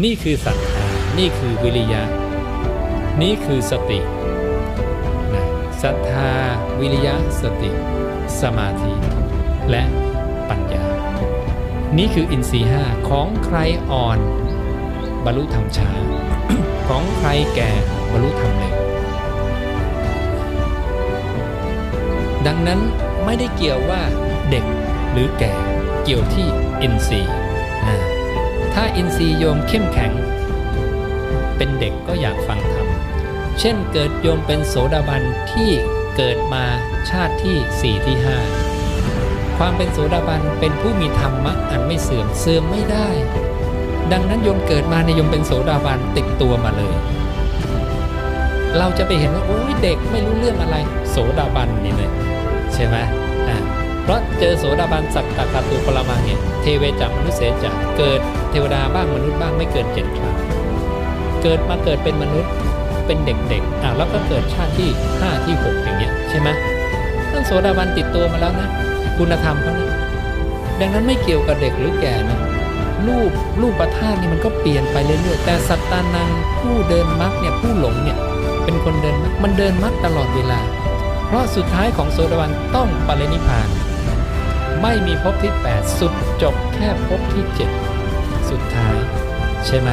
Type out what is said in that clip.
นี่คือศรัทธานี่คือวิริยะ นี่คือสตินะศรัทธา วิริยะ สติ สมาธิ และปัญญา นี่คืออินทรีห้าของใครอ่อน บรรลุธรรมช้า ของใครแก่บรรลุธรรมเร็วดังนั้นไม่ได้เกี่ยวว่าเด็กหรือแก่เกี่ยวที่อินทรีย์อ่า ถ้าอินทรีย์โยมเข้มแข็ง เป็นเด็กก็อยากฟังธรรม เช่นเกิดโยมเป็นโสดาบันที่เกิดมาชาติที่ 4 ที่ 5 ความเป็นโสดาบันเป็นผู้มีธรรมะอันไม่เสื่อมเสื่อมไม่ได้ ดังนั้นโยมเกิดมาในโยมเป็นโสดาบันติดตัวมาเลย เราจะไปเห็นว่าโอ้ยเด็กไม่รู้เรื่องอะไร โสดาบันนี่เลยใช่ไหม เพราะเจอโสดาบันสักตะคาตุปรมังเนี่ยเทเวจัมนุษย์เสจะเกิดเทวดาบ้างมนุษย์บ้างไม่เกินเจ็ดครั้งเกิดมาเกิดเป็นมนุษย์เป็นเด็กๆอะแล้วก็เกิดชาติที่ 5 ที่ 6 อย่างเงี้ยใช่ไหมนั่นโสดาบันติดตัวมาแล้วนะ คุณธรรมเขาเนี่ยดังนั้นไม่เกี่ยวกับเด็กหรือแก่นะรูปรูปประธาตุนี่มันก็เปลี่ยนไปเรื่อยๆแต่สัตตานังผู้เดินมรรคเนี่ยผู้หลงเนี่ยเป็นคนเดินมรรคมันเดินมรรคตลอดเวลา เพราะสุดท้ายของโสดาบันต้องปรินิพพาน ไม่มีภพที่ 8 สุดจบแค่ภพที่ 7 สุดท้าย ใช่ไหม